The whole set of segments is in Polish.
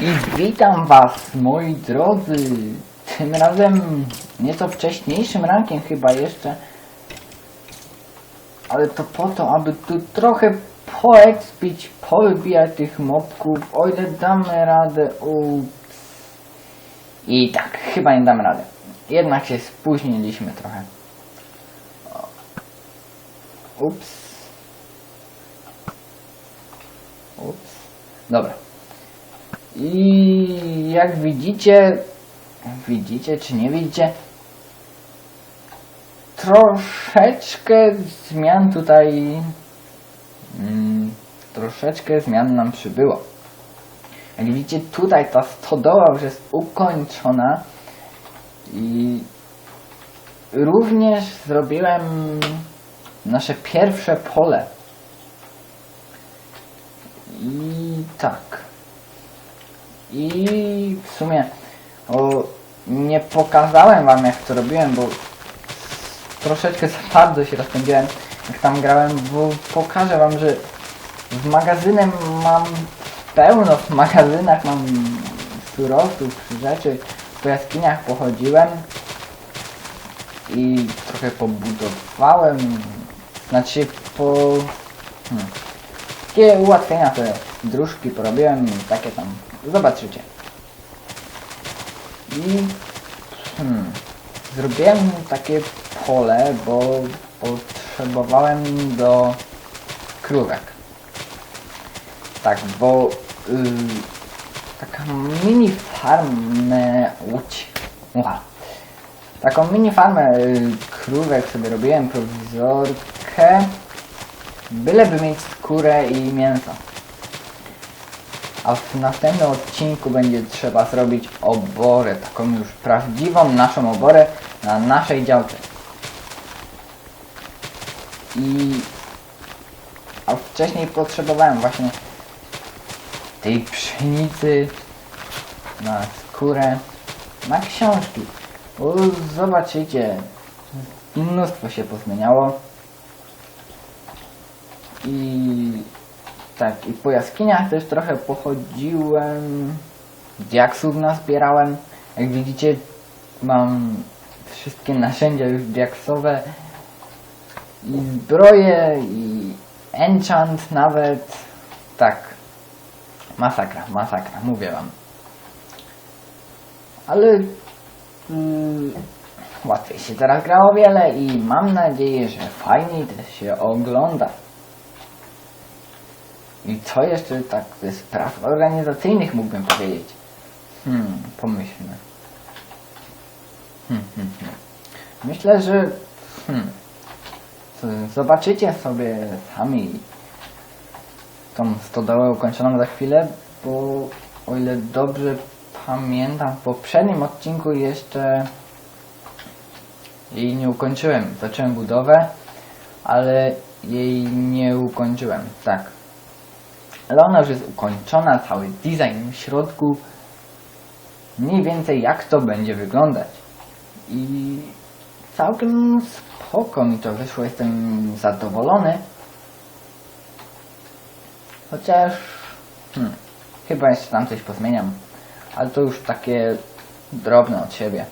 I witam was, moi drodzy. Tym razem nieco wcześniejszym rankiem chyba jeszcze. Ale to po to, aby tu trochę poekspić, powybijać tych mobków, o ile damy radę. Ups. I tak, chyba nie damy rady. Jednak się spóźniliśmy trochę. Ups. Ups. Dobra. I jak widzicie, widzicie czy nie widzicie, troszeczkę zmian tutaj, mm, troszeczkę zmian nam przybyło. Jak widzicie, tutaj ta stodoła już jest ukończona i również zrobiłem nasze pierwsze pole. I tak. I w sumie o, nie pokazałem wam jak to robiłem, bo troszeczkę za bardzo się rozpędziłem jak tam grałem, bo pokażę wam, że w magazynem mam pełno, w magazynach mam surowców, rzeczy, po jaskiniach pochodziłem i trochę pobudowałem, znaczy po... Hmm, takie ułatwienia, te dróżki porobiłem, takie tam, zobaczycie. I hmm, zrobiłem takie pole, bo potrzebowałem do krówek. Tak, bo y, taka mini farmę łódź. Ucha. Taką mini farmę y, krówek sobie robiłem prowizorkę. Byleby mieć skórę i mięso. A w następnym odcinku będzie trzeba zrobić oborę, taką już prawdziwą naszą oborę na naszej działce. I a wcześniej potrzebowałem właśnie tej pszenicy na skórę, na książki. Bo zobaczycie, mnóstwo się pozmieniało. I tak, i po jaskiniach też trochę pochodziłem, diaksów nazbierałem. Jak widzicie, mam wszystkie narzędzia już diaksowe i zbroje i enchant nawet. Tak, masakra, masakra, mówię wam. Ale mm, łatwiej się teraz gra o wiele i mam nadzieję, że fajniej też się ogląda. I co jeszcze tak ze spraw organizacyjnych mógłbym powiedzieć? Hmm, pomyślmy. Hmm, hmm, hmm. Myślę, że hmm, zobaczycie sobie sami tą stodołę ukończoną za chwilę, bo o ile dobrze pamiętam, w poprzednim odcinku jeszcze jej nie ukończyłem. Zacząłem budowę, ale jej nie ukończyłem. Tak. Już jest ukończona, cały design w środku. Mniej więcej jak to będzie wyglądać. I całkiem spoko mi to wyszło, jestem zadowolony. Chociaż hmm, chyba jeszcze tam coś pozmieniam. Ale to już takie drobne od siebie.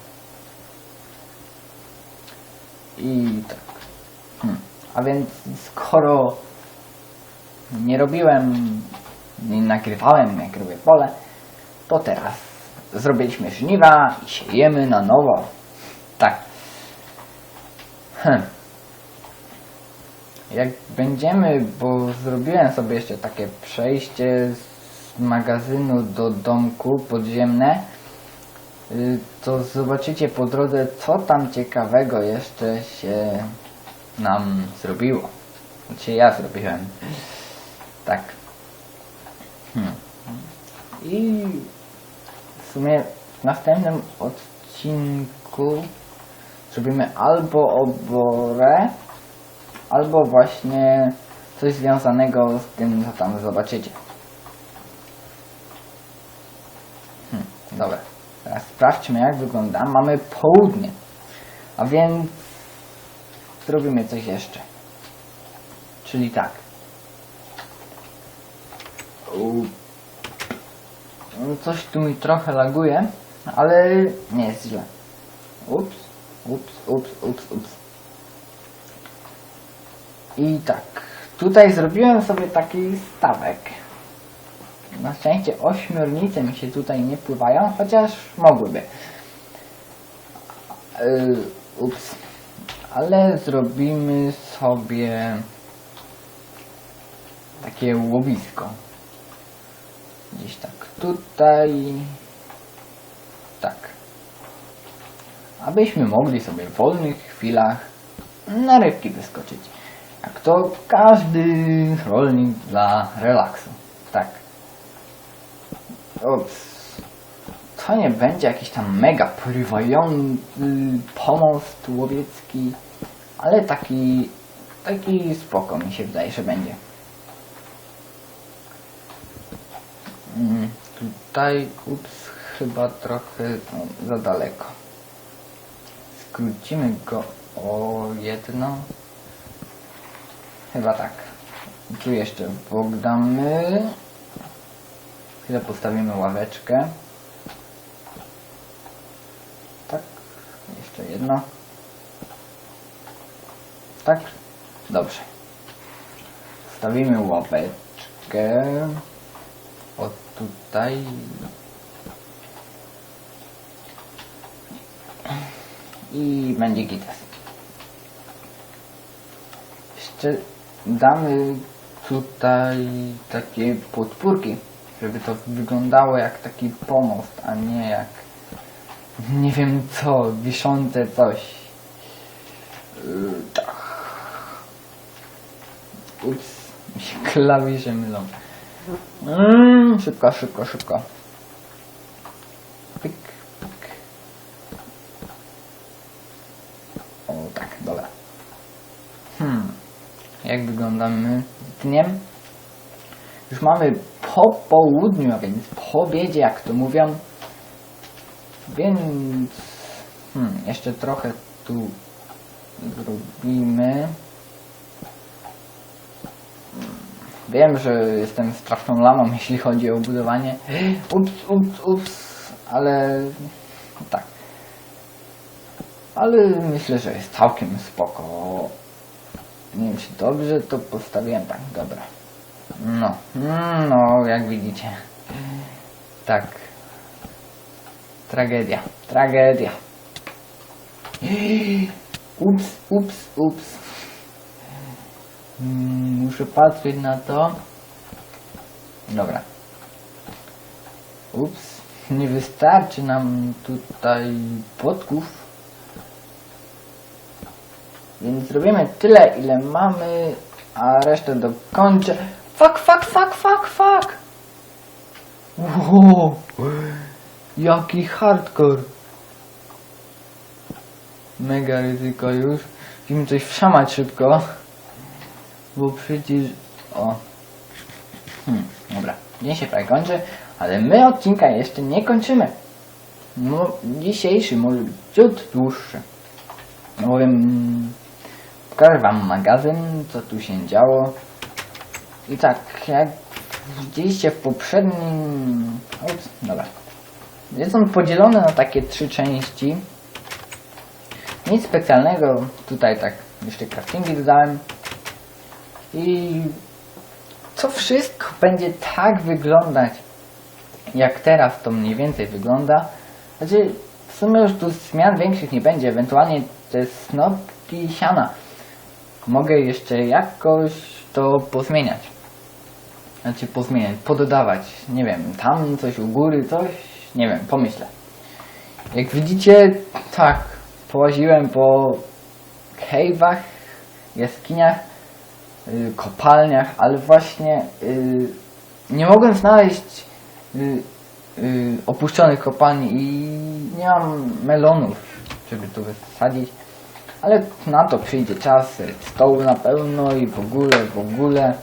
I tak. Hmm. A więc skoro nie robiłem, nie nagrywałem jak robię pole, to teraz zrobiliśmy żniwa i siejemy na nowo. Tak. Hm. Jak będziemy, bo zrobiłem sobie jeszcze takie przejście z magazynu do domku podziemne, y, to zobaczycie po drodze, co tam ciekawego jeszcze się nam zrobiło. Znaczy ja zrobiłem. Tak. Hmm. I w sumie w następnym odcinku zrobimy albo oborę, albo właśnie coś związanego z tym, co tam zobaczycie. Hmm, dobra, teraz sprawdźmy jak wygląda. Mamy południe, a więc zrobimy coś jeszcze. Czyli tak. Coś tu mi trochę laguje, ale nie jest źle. Ups, ups, ups, ups, ups. I tak, tutaj zrobiłem sobie taki stawek. Na szczęście ośmiornice mi się tutaj nie pływają, chociaż mogłyby. Yy, ups. Ale zrobimy sobie takie łowisko. Gdzieś tak tutaj. Tak. Abyśmy mogli sobie w wolnych chwilach na rybki wyskoczyć. Jak to każdy rolnik dla relaksu. Tak. Ups. To nie będzie jakiś tam mega porywający pomost łowiecki, ale taki, taki spoko mi się wydaje, że będzie. Tutaj, ups, chyba trochę no, za daleko. Skrócimy go o jedno. Chyba tak. Tu jeszcze bok damy. Chwilę postawimy ławeczkę. Tak. Jeszcze jedno. Tak. Dobrze. Stawimy ławeczkę. O tutaj. I będzie gitas. Jeszcze damy tutaj takie podpórki, żeby to wyglądało jak taki pomost, a nie jak nie wiem co, wiszące coś. Yy, tak. Ups, mi się klawisze mylą. Mm, szybko, szybko, szybko. Pik, pik. O tak, dobra. Hmm. Jak wyglądamy dniem? Już mamy po południu, a więc po obiedzie, jak to mówią. Więc hmm, jeszcze trochę tu zrobimy. Hmm, Wiem, że jestem straszną lamą, jeśli chodzi o budowanie. Ups, ups, ups, ale tak. Ale myślę, że jest całkiem spoko. Nie wiem, czy dobrze to postawiłem. Tak, dobra. No, no, jak widzicie. Tak. Tragedia, tragedia. Ups, ups, ups. Mm, Muszę patrzeć na to. Dobra. Ups, nie wystarczy nam tutaj podków. Więc zrobimy tyle, ile mamy, a resztę dokończę. Fuck, fuck, fuck, fuck, fuck! Wow, jaki hardcore! Mega ryzyko już. Musimy coś wszamać szybko. Bo przecież... O. Hmm, dobra. Dzień się prawie kończy, ale my odcinka jeszcze nie kończymy. No, dzisiejszy może być ciut dłuższy. No Pokażę wam magazyn, co tu się działo. I tak, jak widzieliście w poprzednim... Ups, dobra. Jest on podzielony na takie trzy części. Nic specjalnego. Tutaj tak jeszcze craftingi dodałem. I to wszystko będzie tak wyglądać, jak teraz to mniej więcej wygląda. Znaczy, w sumie już tu zmian większych nie będzie. Ewentualnie te snopki siana mogę jeszcze jakoś to pozmieniać. Znaczy pozmieniać, pododawać. Nie wiem, tam coś u góry, coś, nie wiem, pomyślę. Jak widzicie, tak, połaziłem po cave'ach, jaskiniach, kopalniach, ale właśnie y, nie mogłem znaleźć y, y, opuszczonych kopalni i nie mam melonów, żeby tu wysadzić. Ale na to przyjdzie czas, stołu na pełno i w ogóle, w ogóle.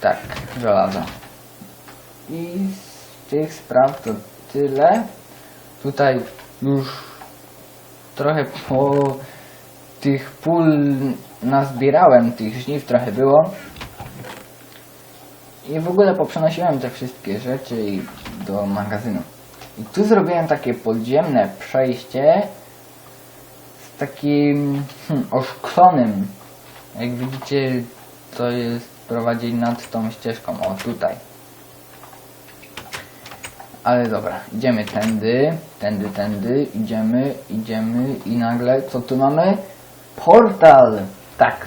Tak, żelazo. I z tych spraw to tyle. Tutaj już trochę po tych pól nazbierałem, tych żniw trochę było. I w ogóle poprzenosiłem te wszystkie rzeczy do magazynu. I tu zrobiłem takie podziemne przejście z takim hmm, oszklonym. Jak widzicie, to jest prowadzi nad tą ścieżką. O, tutaj. Ale dobra, idziemy tędy, tędy, tędy, idziemy, idziemy i nagle, co tu mamy? Portal! Tak.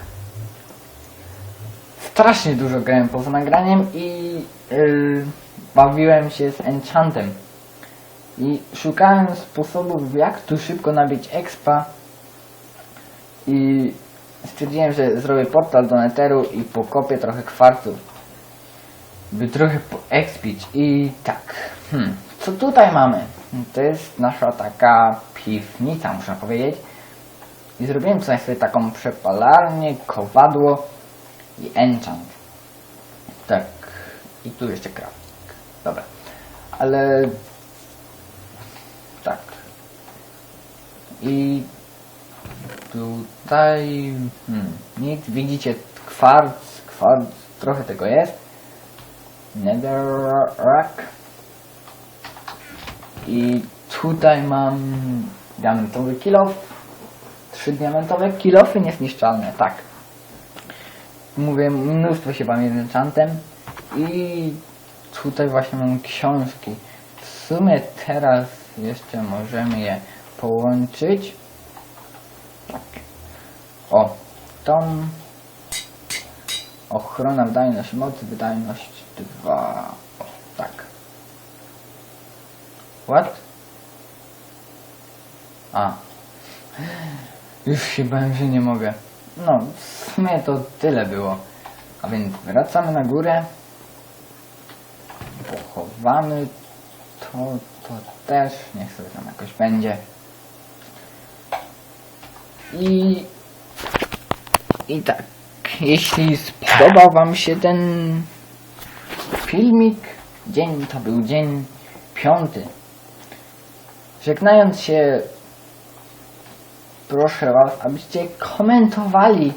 Strasznie dużo grałem poza nagraniem i yy, bawiłem się z enchantem. I szukałem sposobów, jak tu szybko nabić expa. I stwierdziłem, że zrobię portal do Netheru i pokopię trochę kwarców. By trochę poexpić. I tak. Hmm. Co tutaj mamy? To jest nasza taka piwnica, muszę powiedzieć. I zrobiłem tutaj sobie taką przepalarnię, kowadło i enchant. Tak. I tu jeszcze crafting. Dobra. Ale... Tak. I tutaj... Hmm, nic. Widzicie kwarc, kwarc, trochę tego jest. Netherrack. I tutaj mam diamentowy kilof. Trzy diamentowe kilofy niezniszczalne, tak. Mówię, mnóstwo się bawię enchantem. I tutaj właśnie mam książki. W sumie teraz jeszcze możemy je połączyć. O, tą ochrona wydajność mocy, wydajność 2. O, tak. What? A. Już się bałem, że nie mogę. No, w sumie to tyle było. A więc wracamy na górę. Pochowamy to, to też. Niech sobie tam jakoś będzie. I... I tak. Jeśli spodobał Wam się ten filmik, dzień to był dzień piąty. Żegnając się, proszę Was, abyście komentowali,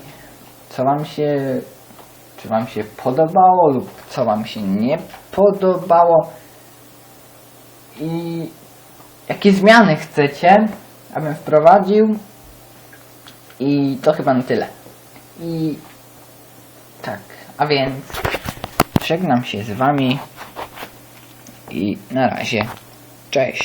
co Wam się, czy Wam się podobało lub co Wam się nie podobało i jakie zmiany chcecie, abym wprowadził. I to chyba na tyle. I tak, a więc żegnam się z Wami i na razie. Cześć.